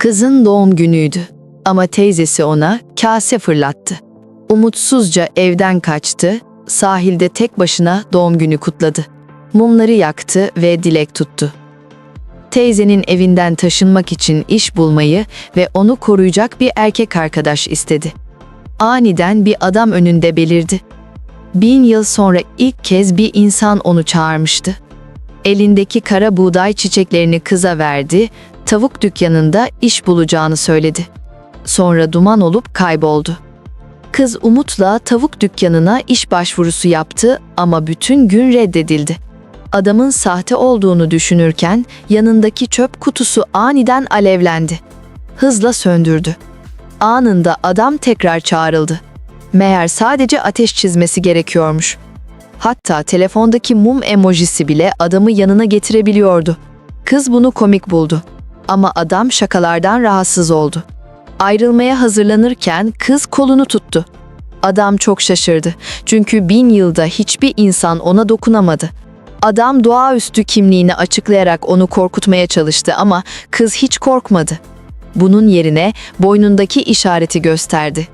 Kızın doğum günüydü ama teyzesi ona kase fırlattı. Umutsuzca evden kaçtı, sahilde tek başına doğum günü kutladı. Mumları yaktı ve dilek tuttu. Teyzenin evinden taşınmak için iş bulmayı ve onu koruyacak bir erkek arkadaş istedi. Aniden bir adam önünde belirdi. Bin yıl sonra ilk kez bir insan onu çağırmıştı. Elindeki kara buğday çiçeklerini kıza verdi, tavuk dükkanında iş bulacağını söyledi. Sonra duman olup kayboldu. Kız umutla tavuk dükkanına iş başvurusu yaptı ama bütün gün reddedildi. Adamın sahte olduğunu düşünürken yanındaki çöp kutusu aniden alevlendi. Hızla söndürdü. Anında adam tekrar çağrıldı. Meğer sadece ateş çizmesi gerekiyormuş. Hatta telefondaki mum emojisi bile adamı yanına getirebiliyordu. Kız bunu komik buldu. Ama adam şakalardan rahatsız oldu. Ayrılmaya hazırlanırken kız kolunu tuttu. Adam çok şaşırdı. Çünkü bin yılda hiçbir insan ona dokunamadı. Adam doğaüstü kimliğini açıklayarak onu korkutmaya çalıştı ama kız hiç korkmadı. Bunun yerine boynundaki işareti gösterdi.